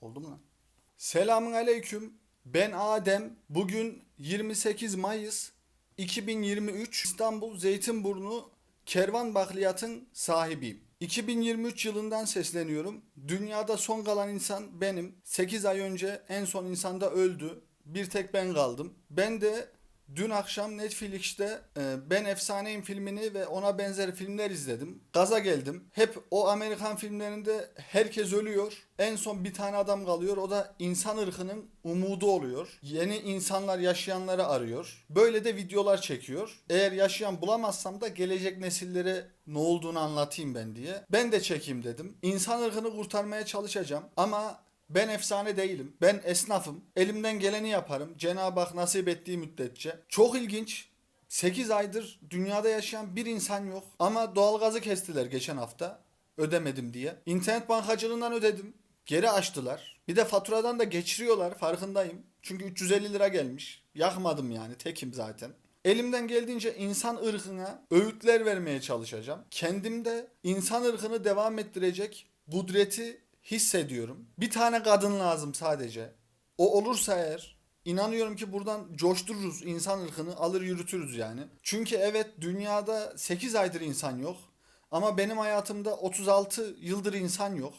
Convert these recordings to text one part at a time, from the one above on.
Oldu mu lan? Selamun aleyküm. Ben Adem. Bugün 28 Mayıs 2023 İstanbul Zeytinburnu Kervan Bakliyat'ın sahibiyim. 2023 yılından sesleniyorum. Dünyada son kalan insan benim. 8 ay önce en son insan da öldü. Bir tek ben kaldım. Ben de dün akşam Netflix'te e, Ben Efsaneyim filmini ve ona benzer filmler izledim. Gaza geldim. Hep o Amerikan filmlerinde herkes ölüyor. En son bir tane adam kalıyor. O da insan ırkının umudu oluyor. Yeni insanlar yaşayanları arıyor. Böyle de videolar çekiyor. Eğer yaşayan bulamazsam da gelecek nesillere ne olduğunu anlatayım ben diye. Ben de çekeyim dedim. İnsan ırkını kurtarmaya çalışacağım. Ama ben efsane değilim. Ben esnafım. Elimden geleni yaparım. Cenab-ı Hak nasip ettiği müddetçe. Çok ilginç. 8 aydır dünyada yaşayan bir insan yok. Ama doğalgazı kestiler geçen hafta. Ödemedim diye. İnternet bankacılığından ödedim. Geri açtılar. Bir de faturadan da geçiriyorlar farkındayım. Çünkü 350 lira gelmiş. Yakmadım yani tekim zaten. Elimden geldiğince insan ırkına öğütler vermeye çalışacağım. Kendimde insan ırkını devam ettirecek kudreti hissediyorum. Bir tane kadın lazım sadece. O olursa eğer inanıyorum ki buradan coştururuz insan ırkını alır yürütürüz yani. Çünkü evet dünyada 8 aydır insan yok. Ama benim hayatımda 36 yıldır insan yok.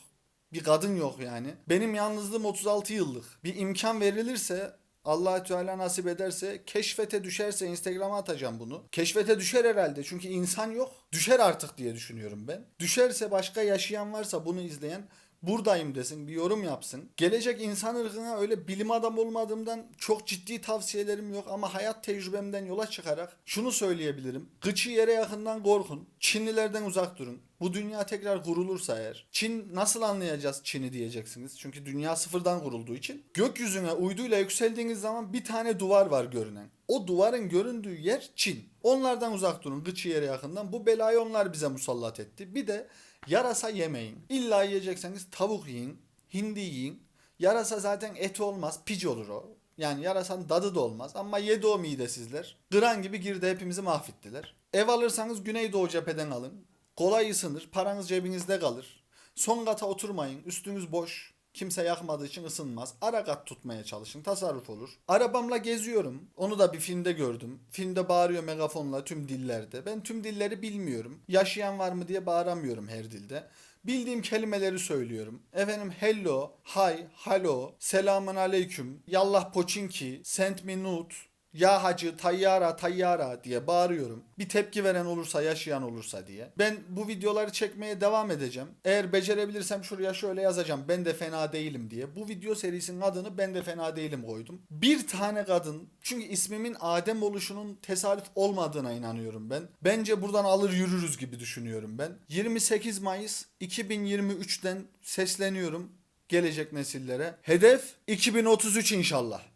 Bir kadın yok yani. Benim yalnızlığım 36 yıllık. Bir imkan verilirse allah Teala nasip ederse keşfete düşerse Instagram'a atacağım bunu. Keşfete düşer herhalde çünkü insan yok. Düşer artık diye düşünüyorum ben. Düşerse başka yaşayan varsa bunu izleyen buradayım desin, bir yorum yapsın. Gelecek insan ırkına öyle bilim adamı olmadığımdan çok ciddi tavsiyelerim yok ama hayat tecrübemden yola çıkarak şunu söyleyebilirim. Gıçı yere yakından korkun. Çinlilerden uzak durun. Bu dünya tekrar kurulursa eğer. Çin nasıl anlayacağız Çin'i diyeceksiniz. Çünkü dünya sıfırdan kurulduğu için. Gökyüzüne uyduyla yükseldiğiniz zaman bir tane duvar var görünen. O duvarın göründüğü yer Çin. Onlardan uzak durun gıçı yere yakından. Bu belayı onlar bize musallat etti. Bir de yarasa yemeyin. İlla yiyecekseniz tavuk yiyin, hindi yiyin. Yarasa zaten et olmaz, piç olur o. Yani yarasanın tadı da olmaz ama yedi o midesizler. Gıran gibi girdi hepimizi mahvettiler. Ev alırsanız Güneydoğu cepheden alın. Kolay ısınır, paranız cebinizde kalır. Son kata oturmayın, üstünüz boş. Kimse yakmadığı için ısınmaz. Ara kat tutmaya çalışın, tasarruf olur. Arabamla geziyorum. Onu da bir filmde gördüm. Filmde bağırıyor megafonla tüm dillerde. Ben tüm dilleri bilmiyorum. Yaşayan var mı diye bağıramıyorum her dilde. Bildiğim kelimeleri söylüyorum. Efendim hello, hi, hello, selamun aleyküm, yallah poçinki, sent me nude, ya hacı, tayyara, tayyara diye bağırıyorum. Bir tepki veren olursa, yaşayan olursa diye. Ben bu videoları çekmeye devam edeceğim. Eğer becerebilirsem şuraya şöyle yazacağım. Ben de fena değilim diye. Bu video serisinin adını ben de fena değilim koydum. Bir tane kadın, çünkü ismimin Adem oluşunun tesadüf olmadığına inanıyorum ben. Bence buradan alır yürürüz gibi düşünüyorum ben. 28 Mayıs 2023'ten sesleniyorum gelecek nesillere. Hedef 2033 inşallah.